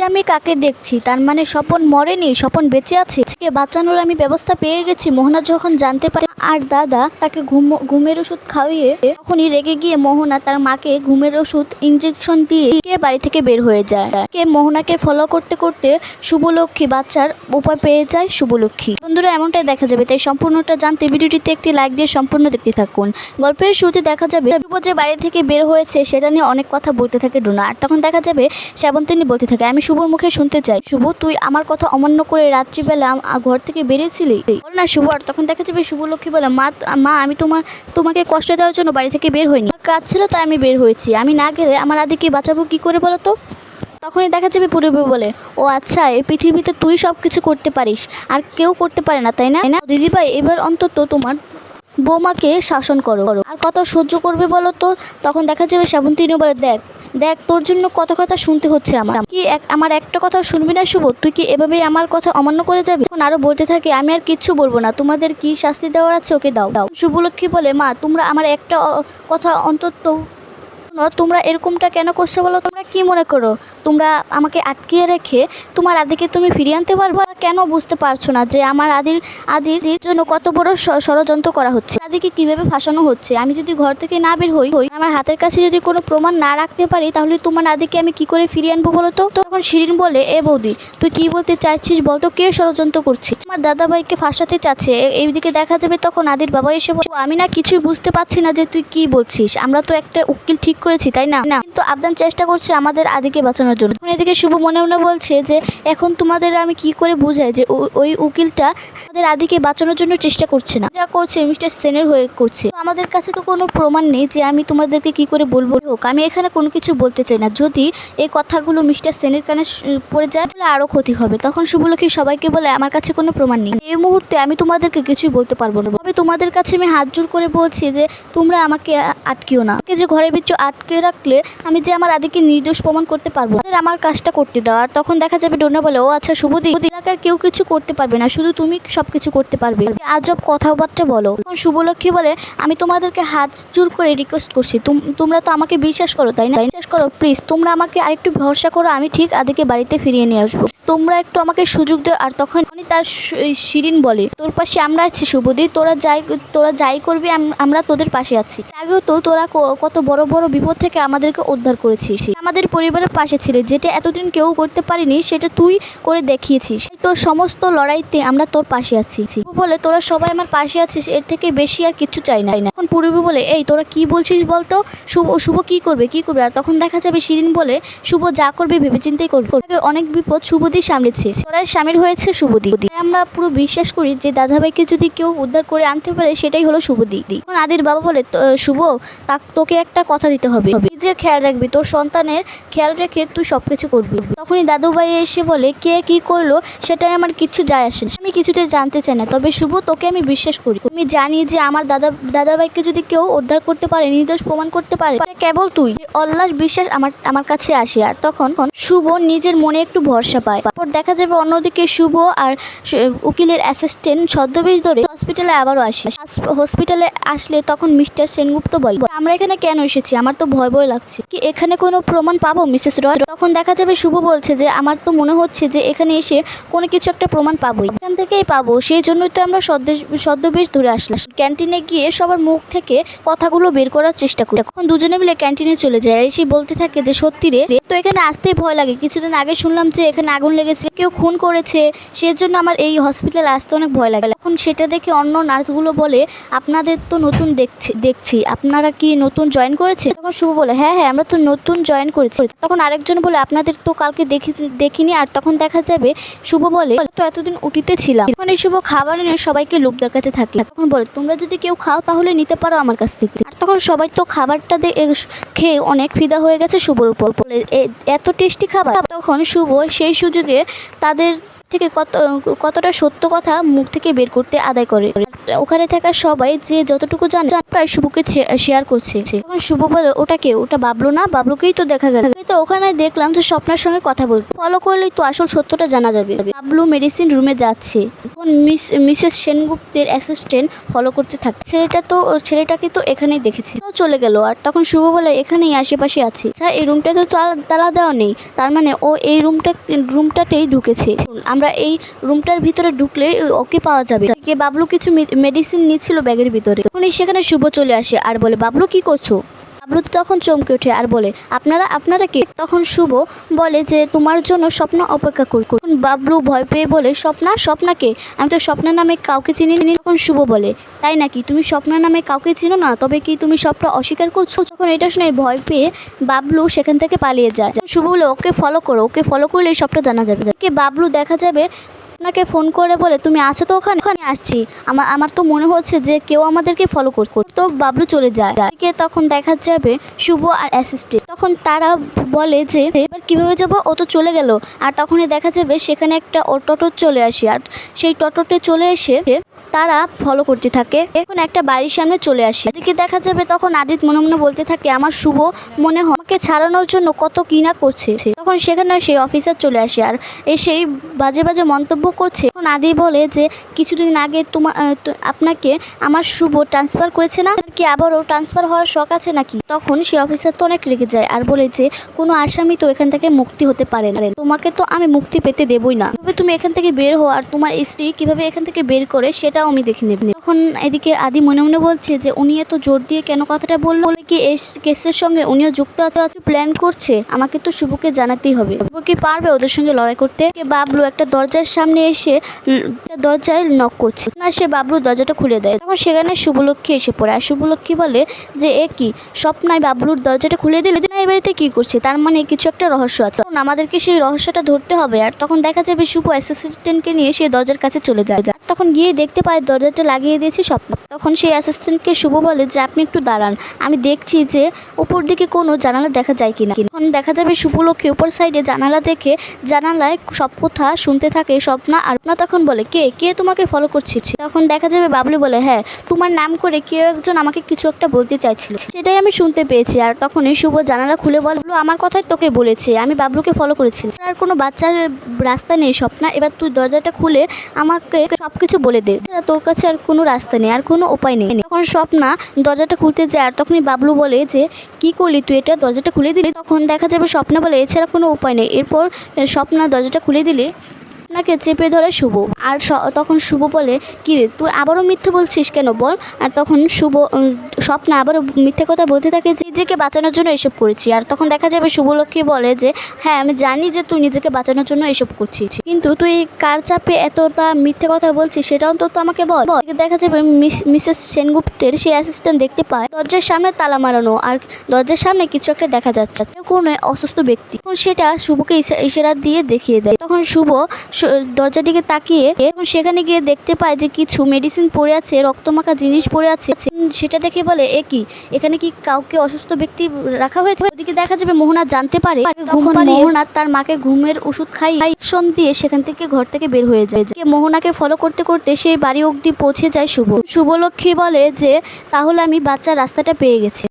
এটা আমি কাকে দেখছি? তার মানে স্বপন মরেনি? স্বপন বেঁচে আছে? বাঁচানোর আমি ব্যবস্থা পেয়ে গেছি। মোহনা যখন জানতে পারে আর দাদা তাকে ঘুম, ঘুমের ওষুধ খাওয়িয়ে তখনই রেগে গিয়ে মোহনা তার মাকে ঘুমের ওষুধ ইঞ্জেকশন দিয়ে বাড়ি থেকে বের হয়ে যায়। কে মোহনাকে ফলো করতে করতে শুভলক্ষ্মী বাচ্চার উপায় পেয়ে যায় শুভলক্ষ্মী। বন্ধুরা, এমনটাই দেখা যাবে। তাই সম্পূর্ণটা জানতে ভিডিওটিতে একটি লাইক দিয়ে সম্পূর্ণ দেখতে থাকুন। গল্পের শুরুতে দেখা যাবে শুভ যে বাড়ি থেকে বের হয়েছে, সেটা নিয়ে অনেক কথা বলতে থাকে ডোনা। আর তখন দেখা যাবে শ্যাবন্তিনী বলতে থাকে, আমি শুভর মুখে শুনতে চাই। শুভ, তুই আমার কথা অমান্য করে রাত্রিবেলা ঘর থেকে বেরিয়েছিলি? না শুভ, আর তখন দেখা যাবে শুভলক্ষ্মী বলে, মা মা, আমি তোমার, তোমাকে কষ্ট দেওয়ার জন্য বাড়ি থেকে বের হইনি। কাজ ছিল তাই আমি বের হয়েছি। আমি না গেলে আমার আদিকে বাঁচাবো কি করে বলো তো? তখনই দেখা যাবে পূর্বে বলে, ও আচ্ছা এই পৃথিবীতে তুই সব কিছু করতে পারিস, আর কেউ করতে পারে না, তাই না? তাই না, দিদিভাই, এবার অন্তত তোমার বৌমাকে শাসন করো। আর কত সহ্য করবে বলো তো? তখন দেখা যাবে শ্যাবন্তিনী বলে, দেখ দেখ, তোর জন্য কত কথা শুনতে হচ্ছে আমার। কি এক, আমার একটা কথা শুনবি না শুভ? তুই কি এভাবেই আমার কথা অমান্য করে যাবি? তখন আরও বলতে থাকে, আমি আর কিচ্ছু বলব না। তোমাদের কি শাস্তি দেওয়ার আছে, ওকে দাও। দাও শুভলক্ষ্মী বলে, মা, তোমরা আমার একটা কথা অন্তত তোমরা এরকমটা কেন করছ বলো? তোমরা কি মনে করো? তোমরা আমাকে আটকিয়ে রেখে তোমার আদিকে তুমি ফিরিয়ে আনতে পারবে? কেন বুঝতে পারছ না যে আমার আদির আদির জন্য কত বড় ষড়যন্ত্র করা হচ্ছে? আদিকে কীভাবে ফাঁসানো হচ্ছে? আমি যদি ঘর থেকে না বের হই হই আমার হাতের কাছে যদি কোনো প্রমাণ না রাখতে পারি তাহলে তোমার আদিকে আমি কি করে ফিরিয়ে আনব বলো তো? তখন শিরিন বলে এ বৌদি তুই কি বলতে চাইছিস বলতো? কে ষড়যন্ত্র করছিস আমার দাদা ভাইকে ফাঁসাতে চাচ্ছে। এইদিকে দেখা যাবে তখন আদির বাবা এসে বলে, "ও, আমি না কিছুই বুঝতে পারছি না যে তুই কি বলছিস। আমরা তো একটা উকিল ঠিক করেছি তাই না না কিন্তু আবদান চেষ্টা করছে আমাদের আদিকে বাঁচানোর জন্য। এখন এদিকে শুভ মনে মনে বলছে যে, এখন তোমাদের আমি কি করে বুঝাই যে ওই উকিলটা আমাদের আদিকে বাঁচানোর জন্য চেষ্টা করছে না। যা করছে মিস্টার সেনের হয়ে করছে। আমাদের কাছে তো কোনো প্রমাণ নেই যে আমি তোমাদেরকে কি করে বলব। হোক, আমি এখানে কোনো কিছু বলতে চাই না। যদি এই কথাগুলো মিস্টার সেনের কানে পড়ে যায়, তাহলে আরও ক্ষতি হবে। তখন শুভলক্ষ্মী সবাইকে বলে, আমার কাছে কোনো প্রমাণ নেই। এই মুহূর্তে আমি তোমাদেরকে কিছুই বলতে পারব না। তবে তোমাদের কাছে আমি হাত জোর করে বলছি যে, তোমরা আমাকে আটকিও না। যে ঘরের ভিতর আটকে রাখলে আমি যে আমার আদিকে নির্দোষ প্রমাণ করতে পারব। আমার কাজটা করতে দাও। আর তখন দেখা যাবে ডোনা বলে, ও আচ্ছা শুভদি এলাকার কেউ কিছু করতে পারবে না, শুধু তুমি সব কিছু করতে পারবে। আজব কথাবার্তা বলো। তখন শুভলক্ষ্মী বলে, আমি তোমাদেরকে হাত জোর করে রিকোয়েস্ট করছি। তুম- তোমরা তো আমাকে বিশ্বাস করো, তাই না? বিশ্বাস করো প্লিজ তোমরা আমাকে আরেকটু ভরসা করো, আমি ঠিক আদিকে বাড়িতে ফিরিয়ে নিয়ে আসব। তোমরা একটু আমাকে সুযোগ দাও। আর তখন তার শিরিন বলে, তোর পাশে আমরা আছি শুভদি তোরা যাই তোরা যাই করবি, আম- আমরা তোদের পাশে আছি। আগেও তো, তোরা কত বড় বড় বিপদ থেকে আমাদেরকে উদ্ধার করেছিস। আমাদের পরিবারের পাশে ছিলে যেটা এতদিন কেউ করতে পারিনি সেটা তুই করে দেখিয়েছিস। তোর সমস্ত লড়াইতে আমরা তোর পাশে আছি। বলে তোরা সবাই আমার পাশে আছিস এর থেকে বেশি আর কিছু চাই না। এখন পূর্বী বলে এই তোরা কি বলছিস বলতো? শুভ শুভ কি করবে কি করবে? আর তখন দেখা যাবে শিরিন বলে শুভ যা করবে ভেবেচিন্তেই করবে। অনেক বিপদ শুভদি সামলেছে ওরাই সামিল হয়েছে শুভদি। আমরা পুরো বিশ্বাস করি যে দাদাভাইকে যদি কেউ উদ্ধার করে আনতে পারে সেটাই হলো শুভদি। এখন আদির বাবা বলে "তো, শুভ তোকে একটা কথা দিতে হবে। নিজের খেয়াল রাখবি, তোর সন্তানের খেয়াল রেখে তুই সব কিছু করবি তখনই দাদু ভাই এসে বলে, কে কি করল সেটাই আমার কিছু যায় আসে। আমি কিছুতে জানতে চাই না। তবে শুভ, তোকে আমি বিশ্বাস করি। আমি জানি যে আমার দাদা, দাদাভাইকে যদি কেউ উদ্ধার করতে পারে, নির্দোষ প্রমাণ করতে পারে কেবল তুই। অল্লাস বিশ্বাস আমার আমার কাছে আসে আর তখন শুভ নিজের মনে একটু ভরসা পায়। তারপর দেখা যাবে অন্যদিকে শুভ আর উকিলের অ্যাসিস্ট্যান্ট ছদ্মবেশ ধরে হসপিটালে আবারও আসে। হসপিটালে আসলে তখন মিস্টার সেনগুপ্ত বলে, আমরা এখানে কেন এসেছি? আমার তো ভয় ভয় লাগছে। কি এখানে কোনো প্রমাণ পাবো, মিসেস রয়? তখন দেখা যাবে শুভ বলছে যে, আমার তো মনে হচ্ছে যে, এখানে এসে কোনো কিছু একটা প্রমাণ পাবোই। থেকেই পাবো। সেই জন্যই তো আমরা সদ্দেশ ছদ্মবেশ ধরে আসলাম। ক্যান্টিনে গিয়ে সবার মুখ থেকে কথাগুলো বের করার চেষ্টা করি। তখন দুজনে মিলে ক্যান্টিনে চলে যায়। এসে বলতে থাকে যে, সত্যি রে, তো এখানে আসতেই ভয় লাগে। কিছুদিন আগে শুনলাম যে, এখানে আগুন লেগেছে। কেউ খুন করেছে। সেজন্য আমার এই হসপিটাল আসতে অনেক ভয় লাগে। এখন সেটা দেখে অন্য নার্সগুলো বলে, আপনাদের তো নতুন দেখছি দেখছি। আপনারা কি নতুন জয়েন করেছে? তখন শুভ বলে হ্যাঁ হ্যাঁ আমরা তো নতুন জয়েন করেছি। তখন আরেকজন বলে, আপনাদের তো কালকে দেখি দেখিনি। আর তখন দেখা যাবে, শুভ বলে, তো এতদিন উটিতে ছিলাম মানে শুভ খাবার এনে সবাইকে লোভ দেখাতে থাকে। তখন বলে, তোমরা যদি কেউ খাও তাহলে নিতে পারো আমার কাছ থেকে। আর তখন সবাই তো খাবারটা খেয়ে অনেক ফিদা হয়ে গেছে শুভর উপর। বলে, "এ- এত টেস্টি খাবার? তখন শুভ সেই সুযোগে তাদের থেকে কত, কতটা সত্য কথা মুখ থেকে বের করতে আদায় করে। ওখানে থাকা সবাই যে যতটুকু জানে প্রায় শুভকে শেয়ার করছে। তখন শুভ বলে ওটাকে ওটা বাবলু না? বাবলুকেই তো দেখা গেল। তো ওখানে দেখলাম যে স্বপ্নার সঙ্গে কথা বলতে। ফলো করলেই তো আসল সত্যটা জানা যাবে। বাবলু মেডিসিন রুমে যাচ্ছে। তখন মিস মিসেস সেনগুপ্তের অ্যাসিস্ট্যান্ট ফলো করতে থাকে, ছেলেটা তো, ছেলেটাকে তো এখানেই দেখেছে। তো চলে গেল আর তখন শুভ বলে, এখানেই আশেপাশে আছে। স্যার এই রুমটাতে তো তালা দেওয়া নেই। তার মানে ও এই রুমটা রুমটাতেই ঢুকেছে। আমরা এই রুমটার ভিতরে ঢুকলে ওকে পাওয়া যাবে। কে বাবলু কিছু মেডিসিন নিচ্ছিল ব্যাগের ভিতরে। তখনই সেখানে শুভ চলে আসে আর বলে, বাবলু, কি করছ? বাবলু তখন চমকে ওঠে আর বলে, আপনারা আপনারা কে? তখন শুভ বলে যে, তোমার জন্য স্বপ্ন অপেক্ষা করি বাবলু ভয় পেয়ে বলে, স্বপ্না স্বপ্নাকে আমি তো স্বপ্না নামে কাউকে চিনি তখন শুভ বলে, তাই নাকি? তুমি স্বপ্না নামে কাউকে চিনো না? তবে কি তুমি স্বপ্ন অস্বীকার করছ? তখন এটা শুনে ভয় পেয়ে বাবলু সেখান থেকে পালিয়ে যায়। শুভ বলে, ওকে ফলো করো, ওকে ফলো করলে সবটা জানা যাবে। কে বাবলু দেখা যাবে আপনাকে ফোন করে বলে, তুমি আছো তো ওখানে? ওখানে আসছি। আমার আমার তো মনে হচ্ছে যে কেউ আমাদেরকে ফলো করছে। তো বাবলু চলে যায়। তখন দেখা যাবে শুভ আর অ্যাসিস্ট্যান্ট তখন তারা বলে যে, এবার কীভাবে যাব? ও তো চলে গেল। আর তখনই দেখা যাবে সেখানে একটা ও চলে আসি। আর সেই টোটোতে চলে এসে তারা ফলো করতে থাকে। এখন একটা বাড়ির সামনে চলে আসে। এদিকে দেখা যাবে তখন আদিত মনে মনে বলতে থাকে, আমার শুভ মনে হয় আমাকে ছাড়ানোর জন্য কত কিনা করছে। তখন সেখানে সেই অফিসার চলে আসে আর এসেই বাজে বাজে মন্তব্য করছে। তখন আদি বলে যে, কিছুদিন আগে তোমার আপনাকে আমার শুভ ট্রান্সফার করেছে না? কি আবারও ট্রান্সফার হওয়ার শখ আছে নাকি? তখন সেই অফিসার তো অনেক রেগে যায় আর বলে যে, কোনো আসামি তো এখান থেকে মুক্তি হতে পারে না। তোমাকে তো আমি মুক্তি পেতে দেবই না। তবে তুমি এখান থেকে বের হো আর তোমার স্ত্রী কীভাবে এখান থেকে বের করে সেটাও আমি দেখে নেব। তখন এদিকে আদি মনে মনে বলছে যে, উনি এত জোর দিয়ে কেন কথাটা বলল? বলে কি এই কেসের সঙ্গে উনিও যুক্ত আছে আছে প্ল্যান করছে? আমাকে তো শুভকে জানাতেই হবে। শুভ কি পারবে ওদের সঙ্গে লড়াই করতে? বাবলু একটা দরজার সামনে এসে দরজায় নক করছে। না সে বাবলু দরজাটা খুলে দেয়। তখন সেখানে শুভলক্ষ্মী এসে পড়ে। আর শুভলক্ষ্মী বলে যে, এ কি? স্বপ্নায় বাবলুর দরজাটা খুলে দিলে না এই বাড়িতে কি করছে? তার মানে কিছু একটা রহস্য আছে। তখন আমাদেরকে সেই রহস্যটা ধরতে হবে। আর তখন দেখা যাবে শুভ অ্যাসিস্ট্যান্টকে নিয়ে সে দরজার কাছে চলে যায়। তখন গিয়ে দেখতে পায় দরজাটা লাগিয়ে দিয়েছে স্বপ্ন। তখন সেই অ্যাসিস্ট্যান্টকে শুভ বলে যে আপনি একটু দাঁড়ান। আমি দেখছি যে উপর দিকে কোনো জানালা দেখা যায় কিনা। তখন দেখা যাবে শুভলক্ষ্মী উপর সাইডে জানালা দেখে জানালায় সব কথা শুনতে থাকে স্বপ্না আর স্বপ্না তখন বলে কে? কে তোমাকে ফলো করছে তখন দেখা যাবে বাবলু বলে হ্যাঁ তোমার নাম করে কেউ একজন আমাকে কিছু একটা বলতে চাইছিল। সেটাই আমি শুনতে পেয়েছি। আর তখনই শুভ জানালা খুলে বলে "বাবলু, আমার কথাই তোকে বলেছে। আমি বাবলুকে ফলো করেছিলাম আর কোনো বাচ্চার রাস্তা নেই স্বপ্না। এবার তুই দরজাটা খুলে আমাকে সব কিছু বলে দে। এছাড়া তোর কাছে আর কোনো রাস্তা নেই, আর কোনো উপায় নেই। তখন স্বপ্না দরজাটা খুলতে যায় আর তখনই বাবলু বলে যে, কি করলি তুই? এটা দরজাটা খুলে দিলি? তখন দেখা যাবে স্বপ্না বলে, এছাড়া কোনো উপায় নেই। এরপর স্বপ্না দরজাটা খুলে দিলে আপনাকে চেপে ধরে শুভ। আর তখন শুভ বলে কি রে তুই আবারও মিথ্যে বলছিস কেন বল? আর তখন শুভ স্বপ্না আবারও মিথ্যে কথা বলতে থাকে যে, নিজেকে বাঁচানোর জন্য এসব করেছি। আর তখন দেখা যাবে শুভলক্ষ্মী বলে যে হ্যাঁ আমি জানি যে তুই নিজেকে বাঁচানোর জন্য এসব করছিস। কিন্তু তুই কার চাপে এতটা মিথ্যে কথা বলছিস সেটা অন্তত আমাকে বল। দেখা যাবে মিস- মিসেস সেনগুপ্তের সেই অ্যাসিস্ট্যান্ট দেখতে পায় দরজার সামনে তালা মারানো আর দরজার সামনে কিছু একটা দেখা যাচ্ছে। কোনো অসুস্থ ব্যক্তি। তখন সেটা শুভকে ইশা- ইশারা দিয়ে দেখিয়ে দেয়। তখন শুভ দরজার দিকে তাকিয়ে এবং সেখানে গিয়ে দেখতে পায় যে কিছু মেডিসিন পড়ে আছে রক্তমাখা জিনিস পড়ে আছে। সেটা দেখে বলে এ কি? এখানে কি কাউকে অসুস্থ ব্যক্তি রাখা হয়েছে? ওদিকে দেখা যাবে মোহনা জানতে পারে মোহনা তার মাকে ঘুমের ওষুধ খাই ইনজেকশন দিয়ে সেখান থেকে ঘর থেকে বের হয়ে যায়। যে মোহনাকে ফলো করতে করতে সেই বাড়ি অবধি পৌঁছে যায় শুভ শুভলক্ষ্মী বলে যে তাহলে আমি বাচ্চার রাস্তাটা পেয়ে গেছি।